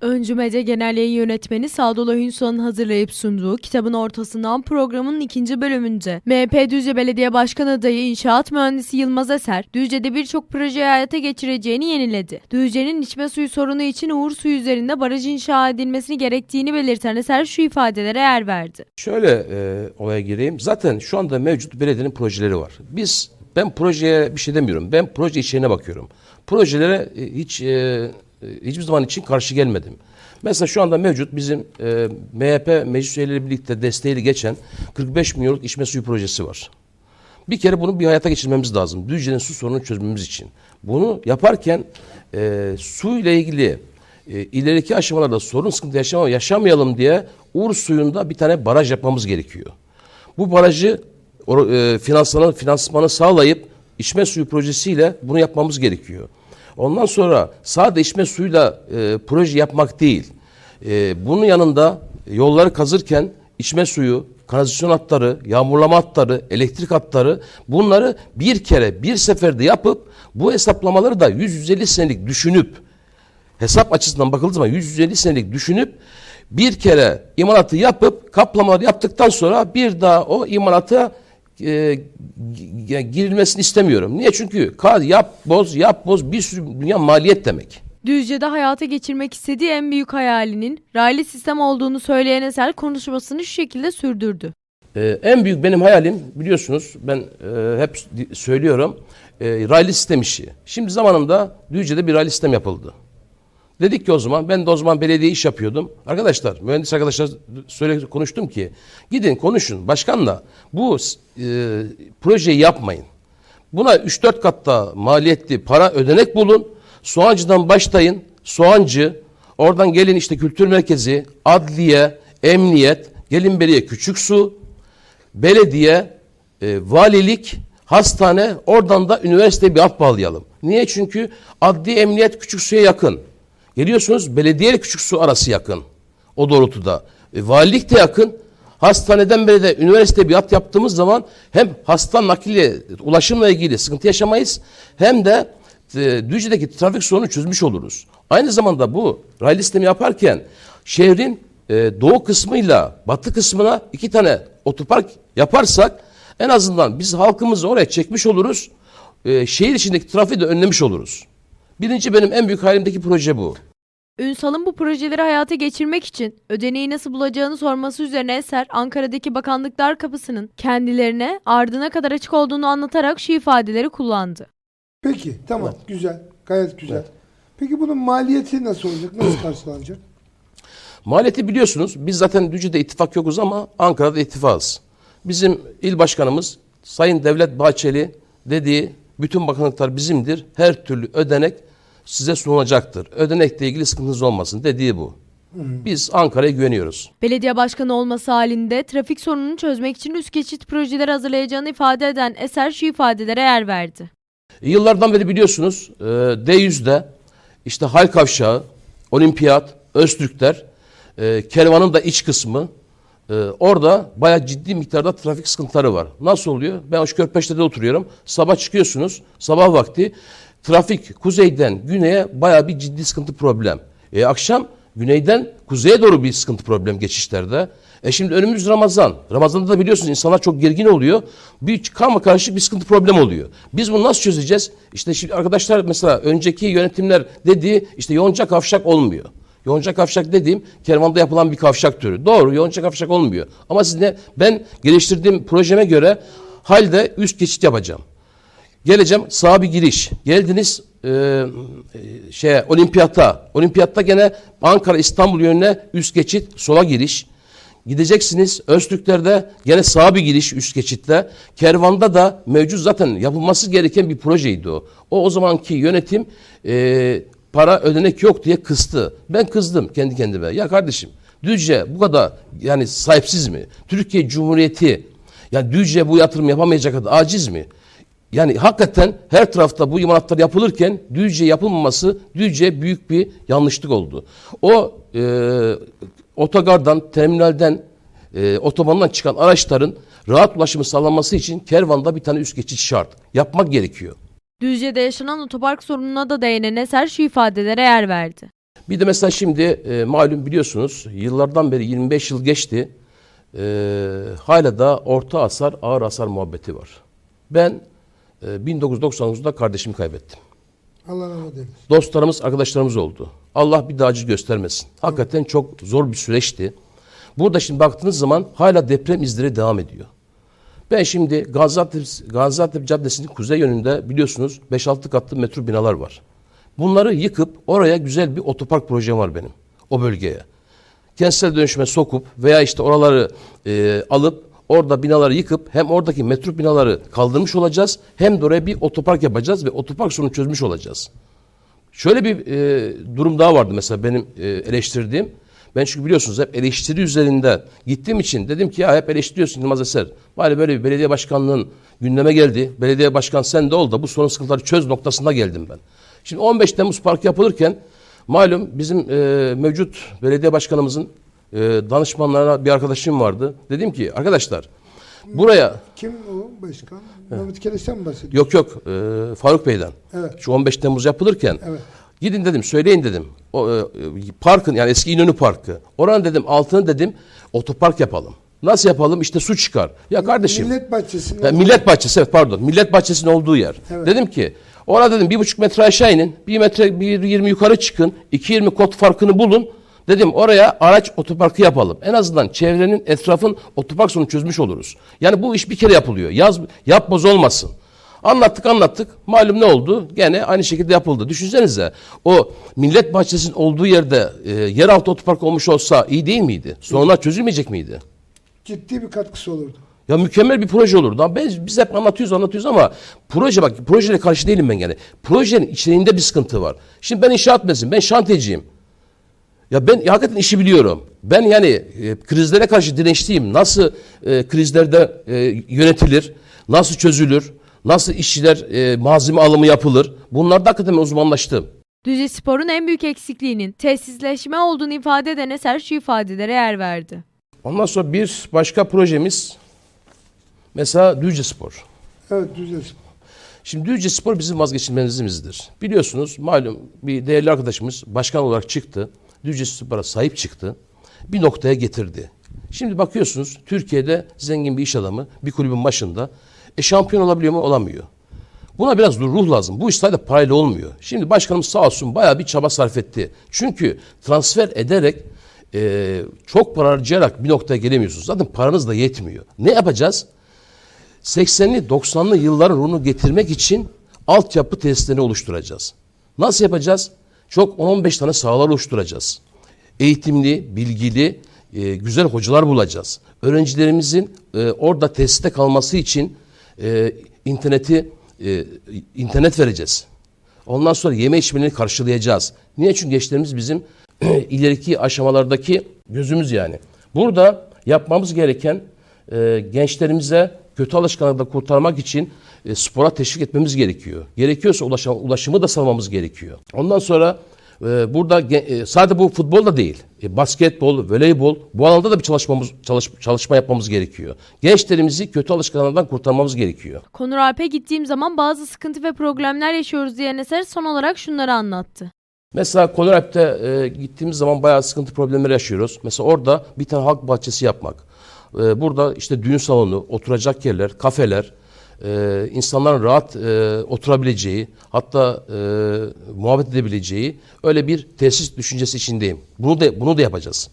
Öncü Medya Genel Yayın Yönetmeni Sadullah Hünsal'ın hazırlayıp sunduğu kitabın ortasından programın ikinci bölümünde MHP Düzce Belediye Başkan Adayı İnşaat Mühendisi Yılmaz Eser, Düzce'de birçok proje hayata geçireceğini yeniledi. Düzce'nin içme suyu sorunu için Uğur Suyu üzerinde baraj inşa edilmesini gerektiğini belirten Eser şu ifadelere yer verdi. Şöyle e, olaya gireyim. Zaten şu anda mevcut belediyenin projeleri var. Biz ben projeye bir şey demiyorum. Ben proje içeriğine bakıyorum. Projelere e, hiç e, hiçbir zaman için karşı gelmedim. Mesela şu anda mevcut bizim e, MHP meclis üyeleriyle birlikte desteğiyle geçen 45 milyonluk içme suyu projesi var. Bir kere bunu bir hayata geçirmemiz lazım. Düzce'nin su sorununu çözmemiz için. Bunu yaparken e, su ile ilgili e, ileriki aşamalarda sorun sıkıntı yaşama, yaşamayalım diye Uğur suyunda bir tane baraj yapmamız gerekiyor. Bu barajı e, finansmanı, finansmanı sağlayıp içme suyu projesiyle bunu yapmamız gerekiyor. Ondan sonra sadece içme suyuyla e, proje yapmak değil. E, bunun yanında yolları kazırken içme suyu, kanalizasyon hatları, yağmurlama hatları, elektrik hatları bunları bir kere bir seferde yapıp bu hesaplamaları da 100-150 senelik düşünüp hesap açısından bakıldığı zaman 150 senelik düşünüp bir kere imalatı yapıp kaplamaları yaptıktan sonra bir daha o imalata e, girilmesini istemiyorum. Niye? Çünkü kaz, yap, boz, yap, boz bir sürü dünya maliyet demek. Düzce'de hayata geçirmek istediği en büyük hayalinin raylı sistem olduğunu söyleyen Eser konuşmasını şu şekilde sürdürdü. Ee, en büyük benim hayalim biliyorsunuz ben e, hep söylüyorum e, raylı sistem işi. Şimdi zamanında Düzce'de bir raylı sistem yapıldı. Dedik ki o zaman ben de o zaman belediye iş yapıyordum. Arkadaşlar mühendis arkadaşlar söyle konuştum ki gidin konuşun başkanla bu e, projeyi yapmayın. Buna 3-4 katta maliyetli para ödenek bulun. Soğancı'dan başlayın. Soğancı, oradan gelin işte kültür merkezi, adliye, emniyet, gelin belediye küçük su, belediye, e, valilik, hastane, oradan da üniversiteye bir alt bağlayalım. Niye? Çünkü adli emniyet küçük suya yakın. Geliyorsunuz belediye küçük su arası yakın. O doğrultuda. E, valilik de yakın. Hastaneden beri de üniversite bir hat yaptığımız zaman hem hasta nakliye, ulaşımla ilgili sıkıntı yaşamayız hem de e, Düzce'deki trafik sorunu çözmüş oluruz. Aynı zamanda bu raylı sistemi yaparken şehrin e, doğu kısmıyla batı kısmına iki tane otopark yaparsak en azından biz halkımızı oraya çekmiş oluruz. E, şehir içindeki trafiği de önlemiş oluruz. Birinci benim en büyük hayalimdeki proje bu. Ünsal'ın bu projeleri hayata geçirmek için ödeneği nasıl bulacağını sorması üzerine Eser, Ankara'daki bakanlıklar kapısının kendilerine ardına kadar açık olduğunu anlatarak şu ifadeleri kullandı. Peki tamam güzel gayet güzel. Peki bunun maliyeti nasıl olacak? Nasıl karşılanacak? Maliyeti biliyorsunuz biz zaten Düzce'de ittifak yokuz ama Ankara'da ittifakız. Bizim il başkanımız Sayın Devlet Bahçeli dediği bütün bakanlıklar bizimdir. Her türlü ödenek size sunulacaktır. Ödenekle ilgili sıkıntınız olmasın dediği bu. Biz Ankara'ya güveniyoruz. Belediye başkanı olması halinde trafik sorununu çözmek için üst geçit projeleri hazırlayacağını ifade eden Eser şu ifadelere yer verdi. Yıllardan beri biliyorsunuz e, D100'de işte Hal Kavşağı, Olimpiyat, Öztürkler, e, Kervan'ın da iç kısmı e, orada bayağı ciddi miktarda trafik sıkıntıları var. Nasıl oluyor? Ben Hoşgörpeşte'de oturuyorum. Sabah çıkıyorsunuz, sabah vakti trafik kuzeyden güneye bayağı bir ciddi sıkıntı problem. E, akşam güneyden kuzeye doğru bir sıkıntı problem geçişlerde. E şimdi önümüz Ramazan. Ramazan'da da biliyorsunuz insanlar çok gergin oluyor. Bir karma karışık bir sıkıntı problem oluyor. Biz bunu nasıl çözeceğiz? İşte şimdi arkadaşlar mesela önceki yönetimler dediği işte yonca kavşak olmuyor. Yonca kavşak dediğim kervanda yapılan bir kavşak türü. Doğru yonca kavşak olmuyor. Ama siz ne? Ben geliştirdiğim projeme göre halde üst geçit yapacağım. Geleceğim sağ bir giriş. Geldiniz e, şeye olimpiyatta. Olimpiyatta gene Ankara İstanbul yönüne üst geçit sola giriş. Gideceksiniz Öztürkler'de gene sağ bir giriş üst geçitle. Kervan'da da mevcut zaten yapılması gereken bir projeydi o. O o zamanki yönetim e, para ödenek yok diye kıstı. Ben kızdım kendi kendime. Ya kardeşim Düzce bu kadar yani sahipsiz mi? Türkiye Cumhuriyeti yani Düzce bu yatırım yapamayacak kadar aciz mi? Yani hakikaten her tarafta bu imalatlar yapılırken Düzce yapılmaması Düzce büyük bir yanlışlık oldu. O e, otogardan, terminalden, e, otobandan çıkan araçların rahat ulaşımı sağlanması için kervanda bir tane üst geçit şart. Yapmak gerekiyor. Düzce'de yaşanan otopark sorununa da değinen Eser şu ifadelere yer verdi. Bir de mesela şimdi e, malum biliyorsunuz yıllardan beri 25 yıl geçti. E, hala da orta hasar, ağır hasar muhabbeti var. Ben 1999'da kardeşimi kaybettim. Allah rahmet eylesin. Dostlarımız, arkadaşlarımız oldu. Allah bir daha acı göstermesin. Hakikaten çok zor bir süreçti. Burada şimdi baktığınız zaman hala deprem izleri devam ediyor. Ben şimdi Gaziantep, Gaziantep Caddesi'nin kuzey yönünde biliyorsunuz 5-6 katlı metro binalar var. Bunları yıkıp oraya güzel bir otopark projem var benim o bölgeye. Kentsel dönüşüme sokup veya işte oraları e, alıp orada binaları yıkıp hem oradaki metro binaları kaldırmış olacağız hem de oraya bir otopark yapacağız ve otopark sorunu çözmüş olacağız. Şöyle bir e, durum daha vardı mesela benim e, eleştirdiğim. Ben çünkü biliyorsunuz hep eleştiri üzerinde gittiğim için dedim ki ya hep eleştiriyorsun Yılmaz Eser. Bari böyle bir belediye başkanlığın gündeme geldi. Belediye başkan sen de ol da bu sorun sıkıntıları çöz noktasında geldim ben. Şimdi 15 Temmuz Parkı yapılırken malum bizim e, mevcut belediye başkanımızın e, danışmanlarına bir arkadaşım vardı. Dedim ki arkadaşlar buraya Kim o başkan? Mehmet Keleş'ten mi bahsediyor? Yok yok e, Faruk Bey'den. Evet. Şu 15 Temmuz yapılırken Evet. gidin dedim söyleyin dedim. O, e, parkın yani eski İnönü Parkı. Oranın dedim altını dedim otopark yapalım. Nasıl yapalım? İşte su çıkar. Ya kardeşim. Millet Bahçesi'nin Ya millet bahçesi evet pardon. Millet bahçesinin olduğu yer. Evet. Dedim ki orada dedim bir buçuk metre aşağı inin. Bir metre bir yirmi yukarı çıkın. iki yirmi kot farkını bulun. Dedim oraya araç otoparkı yapalım. En azından çevrenin etrafın otopark sorunu çözmüş oluruz. Yani bu iş bir kere yapılıyor. Yaz yapboz olmasın. Anlattık anlattık. Malum ne oldu? Gene aynı şekilde yapıldı. Düşünsenize o millet bahçesinin olduğu yerde e, yeraltı otopark olmuş olsa iyi değil miydi? Sorunlar çözülmeyecek miydi? ciddi bir katkısı olurdu. Ya mükemmel bir proje olurdu. Biz, biz hep anlatıyoruz anlatıyoruz ama proje bak projeyle karşı değilim ben yani. Projenin içeriğinde bir sıkıntı var. Şimdi ben inşaat mühendisiyim. Ben şantiyeciyim. Ya ben ya hakikaten işi biliyorum. Ben yani e, krizlere karşı dirençliyim. Nasıl e, krizlerde e, yönetilir, nasıl çözülür, nasıl işçiler e, malzeme alımı yapılır. Bunlarda hakikaten ben uzmanlaştım. Düzce Spor'un en büyük eksikliğinin tesisleşme olduğunu ifade eden Eser şu ifadelere yer verdi. Ondan sonra bir başka projemiz mesela Düzce Spor. Evet düzelsin. Şimdi Düzce Spor bizim vazgeçilmezimizdir. Biliyorsunuz malum bir değerli arkadaşımız başkan olarak çıktı. Düzce Spor'a sahip çıktı. Bir noktaya getirdi. Şimdi bakıyorsunuz Türkiye'de zengin bir iş adamı bir kulübün başında. E şampiyon olabiliyor mu? Olamıyor. Buna biraz ruh lazım. Bu iş sadece parayla olmuyor. Şimdi başkanımız sağ olsun bayağı bir çaba sarf etti. Çünkü transfer ederek e, çok para harcayarak bir noktaya gelemiyorsunuz. Zaten paranız da yetmiyor. Ne yapacağız? 80'li 90'lı yılların ruhunu getirmek için altyapı tesislerini oluşturacağız. Nasıl yapacağız? Çok 10-15 tane sahalar oluşturacağız. Eğitimli, bilgili, e, güzel hocalar bulacağız. Öğrencilerimizin e, orada tesiste kalması için e, interneti e, internet vereceğiz. Ondan sonra yeme içmelerini karşılayacağız. Niye? Çünkü gençlerimiz bizim ileriki aşamalardaki gözümüz yani. Burada yapmamız gereken e, gençlerimize kötü alışkanlıkla kurtarmak için e, spora teşvik etmemiz gerekiyor. Gerekiyorsa ulaşım, ulaşımı da sağlamamız gerekiyor. Ondan sonra e, burada e, sadece bu futbol da değil. E, basketbol, voleybol bu alanda da bir çalışmamız çalış, çalışma yapmamız gerekiyor. Gençlerimizi kötü alışkanlıklardan kurtarmamız gerekiyor. Konur Alp'e gittiğim zaman bazı sıkıntı ve problemler yaşıyoruz diyen Eser son olarak şunları anlattı. Mesela Konorep'te e, gittiğimiz zaman bayağı sıkıntı problemleri yaşıyoruz. Mesela orada bir tane halk bahçesi yapmak. E, burada işte düğün salonu, oturacak yerler, kafeler, e, insanların rahat e, oturabileceği, hatta e, muhabbet edebileceği öyle bir tesis düşüncesi içindeyim. Bunu da bunu da yapacağız.